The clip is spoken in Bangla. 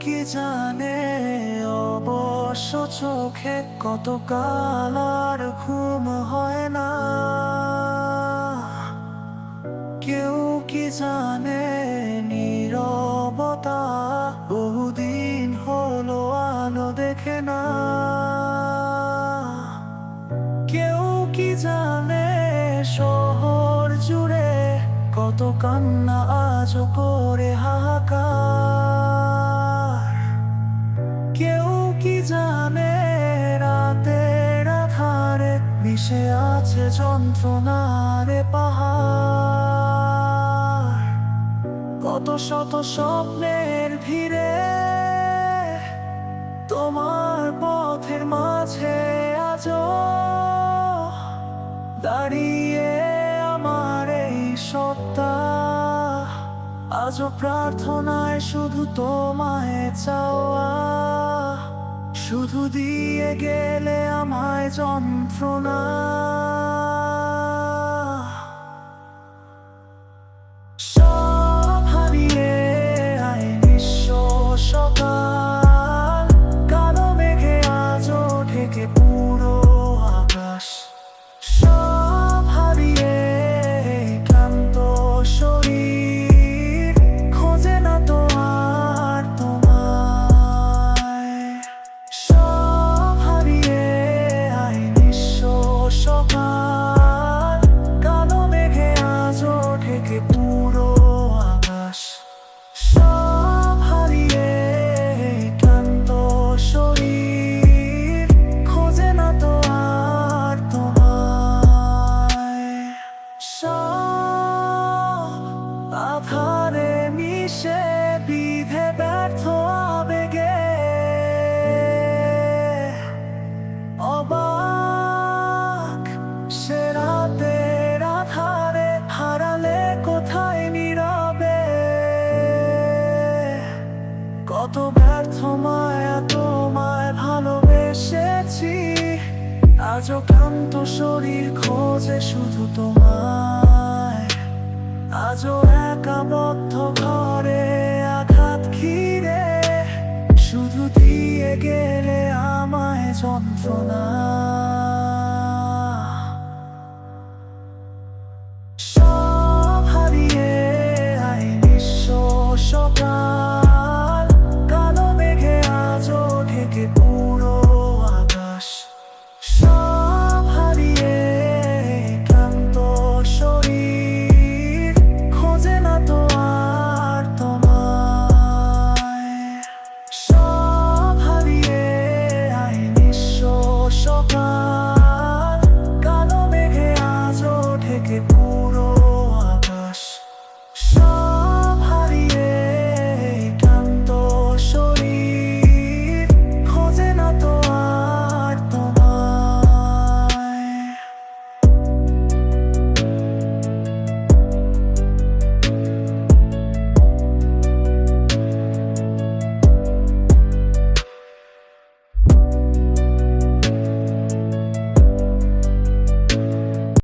কি জানে? অবশ্য চোখে কত কালার ঘুম হয় না। কেউ কি জানে? নিরবতা বহুদিন হলো আলো দেখে না। কেউ কি জানে? শহর জুড়ে কত কান্না আজ করে হাহাকার। মিশে আছে যন্ত্রণারে পাহাড়। কত শত স্বপ্নের ভিড়ে তোমার পথের মাঝে আজও দাঁড়িয়ে আমার এই সত্তা। আজও প্রার্থনায় শুধু তোমায় চাওয়া শুধু দিয়ে গেলে আমায় যন্ত্রণা। ব্যর্থ মায়া তোমায় ভালোবেসেছি। আজও ক্লান্ত শরীর খোঁজে শুধু তোমায়। আজও it.